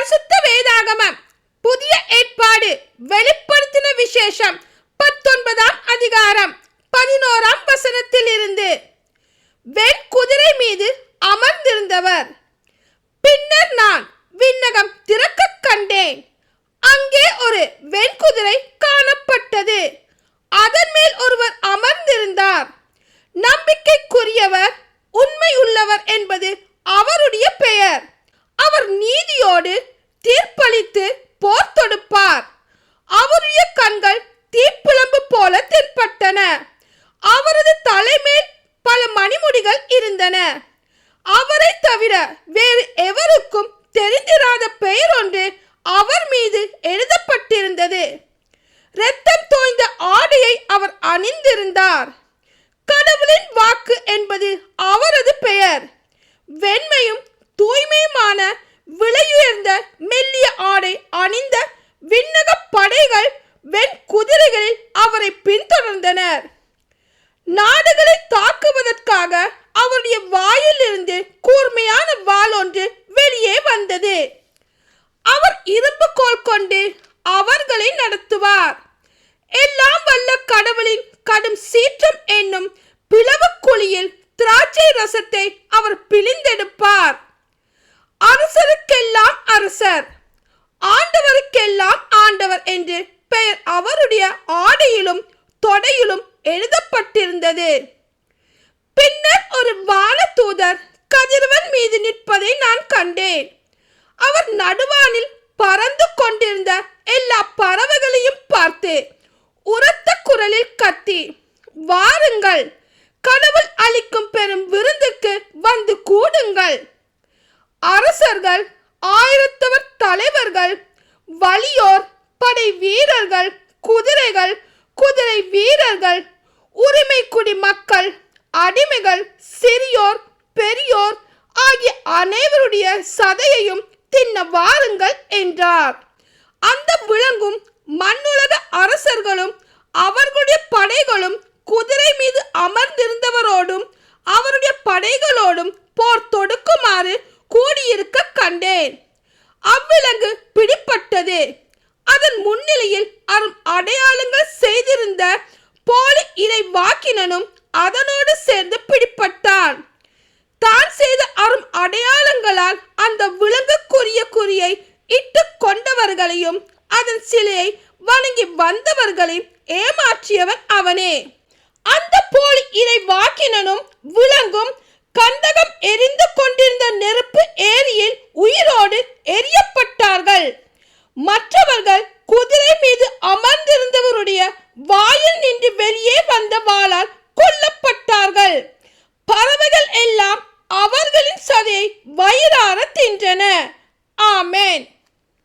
பரிசுத்த வேதாகமம் புதிய ஏற்பாடு வெளிப்படுத்தின விசேஷம் பத்தொன்பதாம் அதிகாரம் பதினோராம் வசனத்தில் இருந்து வெண் குதிரை மீது அமர்ந்திருந்தவர் பின்னர் நான் விண்ணகம் திறக்க கண்டேன் அங்கே ஒரு வெண்குதிரை காணப்பட்டது அதன் மேல் ஒருவர் அமர்ந்திருந்தார் நம்பிக்கைக்குரியவர் உண்மையுள்ளவர் என்பது அவருடைய பெயர் அவர் நீதியோடு தீர்ப்பளித்து போர் தொடுப்பார். அவருடைய கண்கள் தீப்பிழம்பு போல தென்பட்டன. அவரது தலைமேல் பல மணிமுடிகள் இருந்தன. அவரை தவிர வேறு எவருக்கும் தெரிந்திராத பெயர் ஒன்று அவர் மீது எழுதப்பட்டிருந்தது. இரத்தம் தோய்ந்த ஆடையை அவர் அணிந்திருந்தார். கடவுளின் வாக்கு என்பது அவரது பெயர். வெண்மையும் தூய்மையுமான விலையுயர்ந்த மெல்லிய ஆடை அணிந்த விண்ணக படைகள் வெண் குதிரைகளில் அவரை பின்தொடர்ந்தனர். நாடுகளை தாக்குவதற்காக அவருடைய வாயிலிருந்து கூர்மையான வால் ஒன்று வெளியே வந்தது. அவர் இரும்பு கோல் கொண்டு அவர்களை நடத்துவார். எல்லாம் வல்ல கடவுளின் கடும் சீற்றம் என்னும் பிளவு குழியில் திராட்சை ரசத்தை அவர் பிழிந்தெடுப்பார். அரசருக்கெல்லாம் அரசர். ஆண்டவருக்கெல்லாம் ஆண்டவர் என்று பெயர் அவருடைய ஆடையிலும் தொடையிலும் எழுதப்பட்டிருந்தது. பின்னர் ஒரு வானதூதர் கதிரவன் மீது நிற்பதை நான் கண்டேன். அவர் நடுவானில் பறந்து கொண்டிருந்த எல்லா பறவைகளையும் பார்த்து உரத்த குரலில் கத்தி வாருங்கள் கடவுள் அளிக்கும் பெரும் விருந்துக்கு வந்து கூடுங்கள். அரசர்கள் ஆயிரத்தவர் தலைவர்கள் வலியோர் படை வீரர்கள் குதிரைகள் குதிரை வீரர்கள் உரிமை குடி மக்கள் அடிமைகள் சிறியோர் பெரியோர் ஆகிய அனைவருடைய சதையையும் தின்ன வாருங்கள் என்றார். அந்த விளங்கும் மண்ணுலக அரசர்களும் அவர்களுடைய படைகளும் குதிரை மீது அமர்ந்திருந்தவரோடும் அவருடைய படைகளோடும் போர் தொடுக்குமாறு இருக்க கண்டேன். அவ்விலங்கு பிடிப்பட்டது அதன் முன்னிலையில் அரும் அடையாளங்கள் செய்திருந்த போலி இறை வாக்கினனும் அதனோடு சேர்ந்து பிடிப்பட்டான் தான் செய்த அரும் அடையாளங்களால் அந்த விலங்குக்குரிய குறியை இட்டு கொண்டவர்களையும் அதன் சிலையை வணங்கி வந்தவர்களையும் ஏமாற்றியவன் அவனே. அந்த போலி இறை வாக்கினனும் விலங்கும் கந்தகம் எரிந்து கொண்டிருந்த நெருப்பு அமர்ந்திருந்தவருடைய வாயில் நின்று வெளியே வந்த வாளால் கொல்லப்பட்டார்கள். பறவைகள் எல்லாம் அவர்களின் சதையை வயிறார தின்றன. ஆமென்.